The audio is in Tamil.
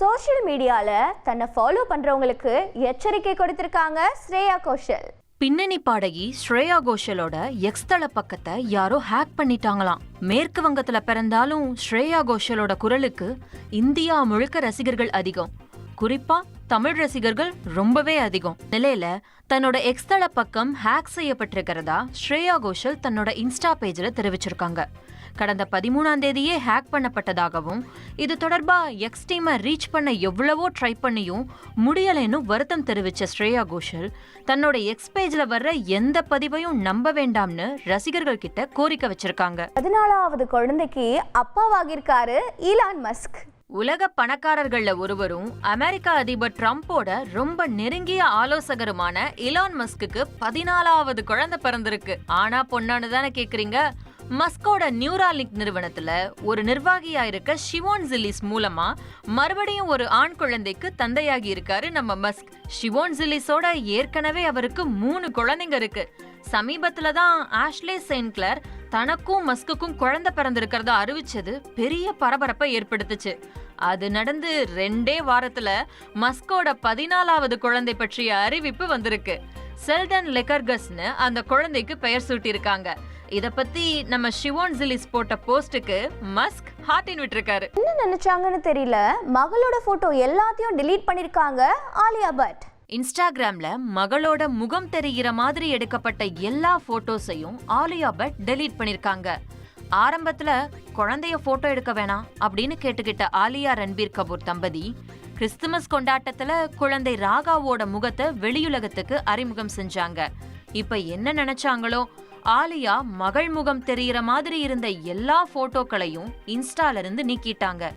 சோஷியல் மீடியால தன்னை ஃபாலோ பண்றவங்களுக்கு எச்சரிக்கை கொடுத்திருக்காங்க ஸ்ரேயா கோஷல். பின்னணி பாடகி ஸ்ரேயா கோஷலோட எக்ஸ் தள பக்கத்தை யாரோ ஹேக் பண்ணிட்டாங்களாம். மேற்கு வங்கத்துல பிறந்தாலும் ஸ்ரேயா கோஷலோட குரலுக்கு இந்தியா முழுக்க ரசிகர்கள் அதிகம். குறிப்பா தமிழ் ரசிகர்கள் ரொம்பவே அதிகம். நிலையில தன்னோட எக்ஸ் தள பக்கம் ஹேக் செய்யப்பட்டிருக்கிறதா ஸ்ரேயா கோஷல் தன்னோட இன்ஸ்டா பேஜ்ல தெரிவிச்சிருக்காங்க. கடந்த பதிமூணாம் தேதியே ஹேக் பண்ணப்பட்டதாகவும் இது தொடர்பா எக்ஸ் டீமை ரீச் பண்ண எவ்வளவோ ட்ரை பண்ணியும் முடியலைன்னு வருத்தம் தெரிவிச்ச ஸ்ரேயா கோஷல் தன்னோட எக்ஸ் பேஜ்ல வர்ற எந்த பதிவையும் நம்ப வேண்டாம்னு ரசிகர்கள் கிட்ட கோரிக்கை வச்சிருக்காங்க. பதினாலாவது குழந்தைக்கு அப்பாவாகியிருக்காரு ஈலான் மஸ்க் உலக பணக்காரர்கள்ல ஒருவரும் அமெரிக்க அதிபர் ட்ரம்போட ரொம்ப நெருங்கிய ஆலோசகருமான இலான் மஸ்க்கு பதினாலாவது குழந்தை பிறந்திருக்கு. ஆனா பொண்ணானு தானே கேக்குறீங்க? மஸ்கோட நியூராலிக் நிறுவனத்துல ஒரு நிர்வாகியா இருக்க ஷிவோன் ஜில்லிஸ் மூலமா மறுபடியும் ஒரு ஆண் குழந்தைக்கு தந்தையாகி இருக்காரு நம்ம மஸ்க். ஷிவோன் ஜில்லிஸோட ஏற்கனவே அவருக்கு மூணு குழந்தைங்க இருக்கு. சமீபத்துல தான் ஆஷ்லே செயின்க்ளர் தனக்கும் மஸ்குக்கும் குழந்தை பிறந்திருக்கிறதா அறிவிச்சது பெரிய பரபரப்பை ஏற்படுத்துச்சு. அது நடந்து ரெண்டே வாரத்துல மஸ்கோட பதினாலாவது குழந்தை பற்றிய அறிவிப்பு வந்திருக்கு. செல்டன் லெக்கர்கஸ்னு அந்த குழந்தைக்கு பெயர் சூட்டியிருக்காங்க. இத பத்தி நம்ம ஷிவோன் ஜிலிஸ் போட்ட போஸ்டுக்கு மஸ்க் ஹார்டின் விட்டுருக்காரு. என்ன நினைச்சாங்கன்னு தெரியல. மகளோட போட்டோ எல்லாத்தையும் டிலீட் பண்ணிருக்காங்க ஆலியா பட் இன்ஸ்டாகிராம்ல மகளோட முகம் தெரிகிற மாதிரி எடுக்கப்பட்ட எல்லா போட்டோஸையும் ஆலியா பட் டெலீட் பண்ணிருக்காங்க. ஆரம்பத்துல குழந்தைய போட்டோ எடுக்க வேணாம் அப்படின்னு கேட்டுக்கிட்ட ஆலியா ரன்பீர் கபூர் தம்பதி கிறிஸ்துமஸ் கொண்டாட்டத்துல குழந்தை ராகாவோட முகத்தை வெளியுலகத்துக்கு அறிமுகம் செஞ்சாங்க. இப்ப என்ன நினைச்சாங்களோ ஆலியா மகள் முகம் தெரிகிற மாதிரி இருந்த எல்லா போட்டோக்களையும் இன்ஸ்டால இருந்து நீக்கிட்டாங்க.